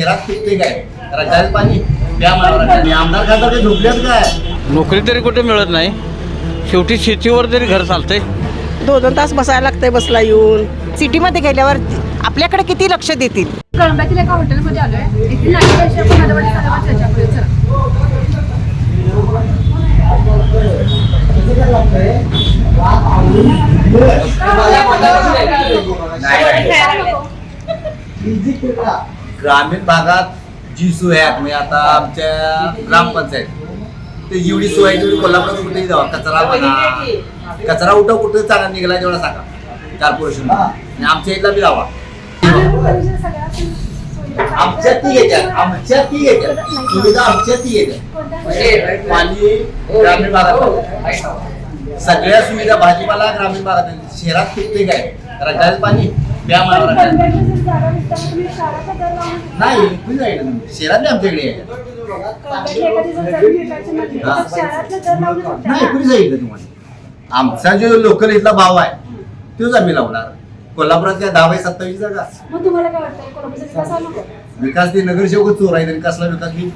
शहरात पिकते काय? रकायला पाणी. प्या मला आमदार खासदार काही झोपल्यात काय? नोकरी तरी कुठे मिळत नाही. शेवटी शेतीवर तरी घर चालतंय. दोन दोन तास बसायला लागतंय बसला येऊन. सिटीमध्ये गेल्यावर आपल्याकडे किती लक्ष देतील? कळंब्यातील एका हॉटेलमध्ये आलोय. इथे नाही पैसे आपण चला. ग्रामीण भागात जी सोय आहे म्हणजे आता आमच्या ग्रामपंचायत ते एवढी सोय आहे तेवढी कोल्हापुरात कुठेही जावा कचरा म्हणा कचरा उठा कुठे चांगला निघाला तेवढा सांगा कॉर्पोरेशन आणि आमच्या इथला बी जावा आमच्या ती येत्या आमच्या ती येत्या. सुविधा आमच्या ती येत्या. म्हणजे पाणी ग्रामीण भागात सगळ्या सुविधा भाजीपाला ग्रामीण भागात शहरात पिकते काय रकायला पाणी. प्या मला नाही कुठे जाईल शहरात नाही आमच्याकडे आहे. नाही कुठे जाईल तुम्हाला. आमचा जो लोकल इथला भाव आहे तोच आम्ही लावणार. कोल्हापुरात काय दहा बाय सत्तावीस जागा. मग तुम्हाला काय वाटतं कोल्हापूरचा विकास हा नको विकास ते नगरसेवक चोर आहे तरी कसला विकास मी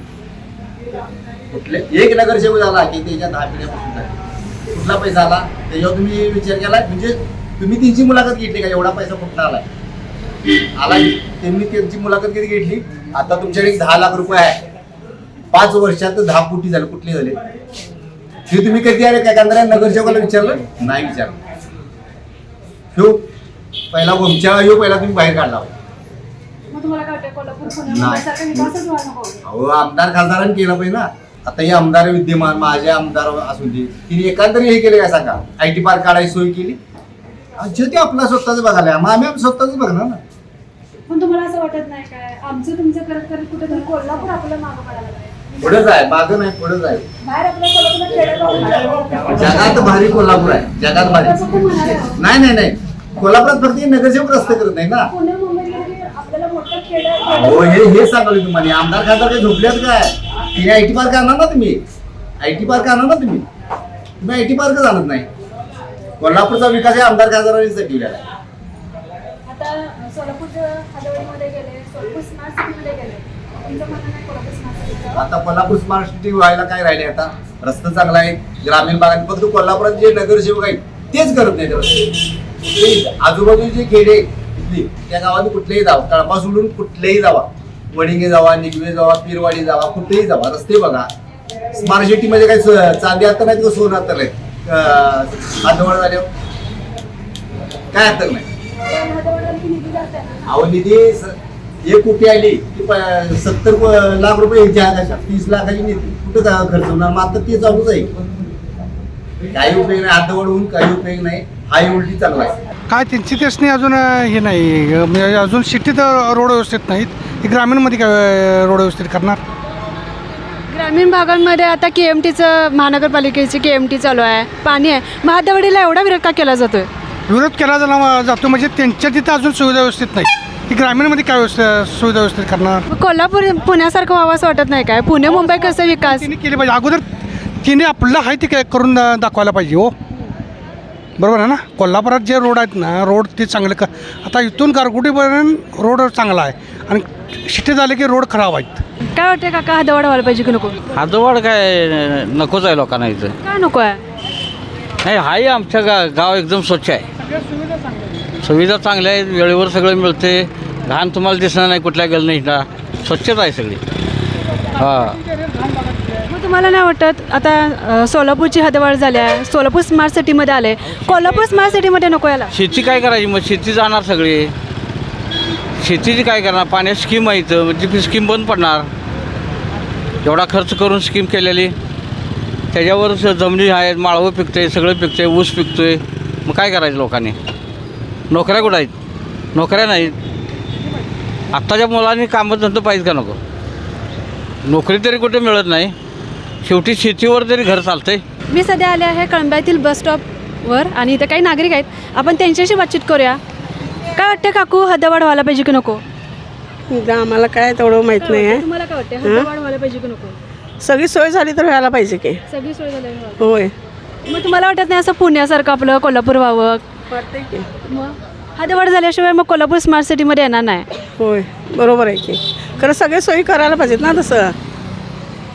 कुठले? एक नगरसेवक झाला की त्याच्या दहा पिढ्यापासून. कुठला पैसा आला? त्याच्यावर तुम्ही विचार केला? म्हणजे तुम्ही त्यांची मुलाखत घेतली का? एवढा पैसा कुठला आलाय? आला त्यांनी त्यांची मुलाखत कधी घेतली? आता तुमच्याकडे दहा लाख रुपये आहे. पाच वर्षात दहा कोटी झाले. कुठले झाले? हे तुम्ही कधी आले? काय कांद्रा नगरसेवकाला विचारलं? नाही विचारलं. ह्यो पहिला वंशा ह्यो पहिला तुम्ही बाहेर काढला. अहो आमदार खासदारांनी केलं पाहिजे ना. आता हे आमदार विद्यमान माझे आमदार असू दे. तिने एकांतरी हे केले काय सांगा? आय टी पार्क काढायची सोय केली? जे ते आपला स्वतःच बघायला मग आम्ही स्वतःच बघणार ना? पण तुम्हाला असं वाटत नाही काय? आमचं तुमचं करत करत कुठे तरी कोल्हापूर आपल्याला मागं पडायला लागलंय. पुढेच आहे मागं नाही पुढेच आहे बाहेर आपल्या कोल्हापूरला खेडेगाव जगात भारी कोल्हापूर आहे. जगात भारी. तसं पण म्हणाले. नाही नाही नाही. कोल्हापुरात फक्त हे नगरसेवक रस्ते करत नाही ना? पुणे मुंबई गेलं की आपल्याला मोठं खेड हो हे हे सांगाल तुम्हाला. आमदार खासदार काही झोपल्यात काय? तिने आय टी पार्क आणणार ना तुम्ही. आय टी पार्क आणणार ना तुम्ही. तुम्ही आय टी पार्कच आणत नाही. कोल्हापूरचा विकास हे आमदार खासदारांनीच केलेला आहे. आता सोलापूरच्या गेले सोलापूर स्मार्ट सिटीमध्ये गेले. तुमचं म्हणणं नाही कोल्हापूर स्मार्ट सिटी आता कोल्हापूर स्मार्ट सिटी व्हायला काय राहिले आता? रस्ता चांगला आहे ग्रामीण भागात फक्त कोल्हापुरात जे नगरसेवक आहेत तेच करत नाहीत रस्ते. ते आजूबाजूचे जे खेडे आहेत इथली त्या गावात कुठलेही जावा कळपा सोडून कुठलेही जावा. वडिंगे जावा निगवे जावा पीरवाडी जावा कुठेही जावा. रस्ते बघा. स्मार्ट सिटीमध्ये काही सो- चांदी आता नाही किंवा सोनं आता नाही हातवळ झाले. काय आता नाही. अहो निधी एक कोटी आली की सत्तर लाख रुपये ह्याची आहे अशा तीस लाखाची निधी. कुठं खर्च होणार? मग आता ते चालूच आहे. काही उपयोग नाही. हात होऊन काही उपयोग नाही. हा उलटी चालू आहे. काय त्यांची त्यासनी अजून हे नाही म्हणजे अजून सिटीत रोड व्यवस्थित नाहीत. हे ग्रामीणमध्ये काय रोड व्यवस्थित करणार? ग्रामीण भागांमध्ये आता के एम टीचं महानगरपालिकेची के एम टी चालू आहे. पाणी आहे. महादवडीला एवढा विरोध का केला जातोय? विरोध केला जातो म्हणजे त्यांच्या तिथं अजून सुविधा व्यवस्थित नाही. ही ग्रामीणमध्ये काय व्यवस्थित सुविधा व्यवस्थित करणार? कोल्हापूर पुण्यासारखं व्हावं असं वाटत नाही काय? पुणे मुंबई कसं विकास? तिने केली पाहिजे. अगोदर तिने आपलं आहे ते काय करून दा- दाखवायला पाहिजे हो. बरोबर आहे ना? कोल्हापुरात जे रोड आहेत ना रोड ते चांगले क आता इथून गारगुटीपर्यंत रोड चांगला आहे. आणि सिटी झाले की रोड खराब आहेत. काय वाटतं काका हदवाड व्हायला पाहिजे की नको? हातोवाड काय नकोच आहे लोकांना इथं. काय नको आहे? नाही हाही आमच्या गा गाव एकदम स्वच्छ आहे. सुविधा चांगल्या आहेत वेळेवर सगळं मिळते. घाण तुम्हाला दिसणार नाही कुठल्या गेलं नाही. ना स्वच्छता आहे सगळी. हां. मग तुम्हाला नाही वाटत आता अ, सोलापूरची हदवाड झाली आहे सोलापूर स्मार्ट सिटीमध्ये आले. कोल्हापूर स्मार्ट सिटीमध्ये नको याला शेती काय करायची? मग शेती जाणार सगळी. शेतीची काय करणार? पाण्याची स्कीम आहे इथं. म्हणजे ती स्कीम बंद पडणार. एवढा खर्च करून स्कीम केलेली. त्याच्यावर जमिनी आहेत माळवं पिकते सगळं पिकते ऊस पिकतो आहे मग काय करायचं लोकांनी? नोकऱ्या कुठं आहेत? नोकऱ्या नाहीत. आत्ताच्या मुलांनी कामं धंदे पाहिजे का नको? नोकरी तरी कुठे मिळत नाही. शेवटी शेतीवर तरी घर चालतंय. मी सध्या आले आहे कळंब्यातील बस स्टॉपवर आणि इथं काही नागरिक आहेत. आपण त्यांच्याशी बातचीत करूया. काय वाटतं काकू? हद्दवाढ व्हायला पाहिजे की नको? आम्हाला काय तेवढं माहीत नाही आहे तुम्हाला काय वाटतं हद्दवाढ व्हायला पाहिजे की नको? सगळी सोय झाली तर व्हायला पाहिजे की. सगळी सोय झाली होय. मग तुम्हाला वाटत नाही असं पुण्यासारखं आपलं कोल्हापूर व्हावं? वाटतंय की. मग? हद्दवाढ झाल्याशिवाय मग कोल्हापूर स्मार्ट सिटीमध्ये येणार नाही. होय बरोबर आहे की. खरं सगळे सोयी करायला पाहिजेत ना तसं.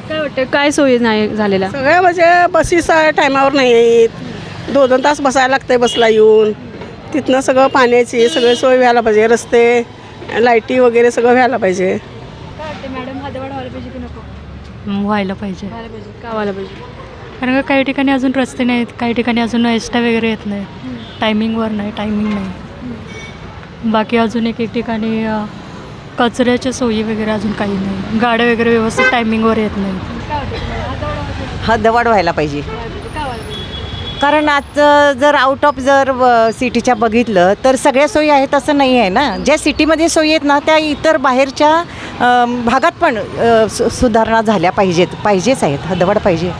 काय वाटतं काय सोयी नाही झालेल्या? सगळ्या म्हणजे बसीस टायमावर नाही आहेत दोन दोन तास बसायला लागतंय बसला येऊन. तिथनं सगळं पाण्याची सगळी सोय व्हायला पाहिजे रस्ते लाईटी वगैरे सगळं व्हायला पाहिजे. मॅडम व्हायला पाहिजे की नको? व्हायला पाहिजे. व्हायला पाहिजे का व्हायला पाहिजे? कारण का काही ठिकाणी अजून रस्ते नाहीत काही ठिकाणी अजून एसट्या वगैरे येत नाही. टायमिंगवर नाही टायमिंग नाही. बाकी अजून एक एक ठिकाणी अ, कचऱ्याच्या सोयी वगैरे अजून काही नाही. गाड्या वगैरे व्यवस्थित टायमिंगवर येत नाही हद्दवाढ व्हायला पाहिजे. कारण आज जर आउट ऑफ जर सिटीच्या बघितलं तर सगळ्या सोयी आहेत असं नाही आहे ना? ज्या सिटीमध्ये सोयी आहेत ना त्या इतर बाहेरच्या भागात पण सुधारणा झाल्या पाहिजेत पाहिजेच आहेत हद्दवाढ पाहिजे.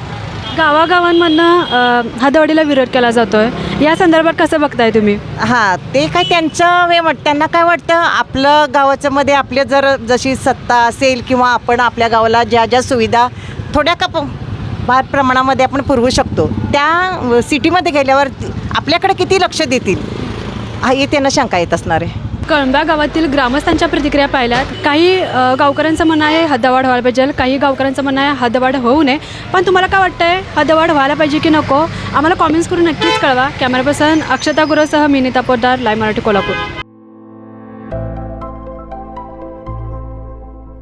गावागावांमधनं अ, हद्दवाढीला विरोध केला जातोय. या संदर्भात कसं बघताय तुम्ही? हां ते काय त्यांचं वे वाट त्यांना काय वाटतं? आपलं गावाचं मध्ये आपल्या जर जशी सत्ता असेल किंवा आपण आपल्या गावाला ज्या ज्या सुविधा थोड्या का फार प्रमाणामध्ये आपण पुरवू शकतो. त्या सिटीमध्ये गेल्यावर आपल्याकडे किती लक्ष देतील? हा हे त्यांना शंका येत असणार आहे. कळंबा गावातील ग्रामस्थांच्या प्रतिक्रिया पाहिल्यात. काही गावकऱ्यांचं म्हणणं आहे हद्दवाढ व्हायला पाहिजे. काही गावकऱ्यांचं म्हणणं आहे हद्दवाढ होऊ नये. पण तुम्हाला काय वाटतंय हद्दवाढ व्हायला पाहिजे की नको? आम्हाला कॉमेंट्स करून नक्कीच कळवा. कॅमेरा पर्सन अक्षता गुरुसह मी नीता पोद्दार मराठी कोल्हापूर.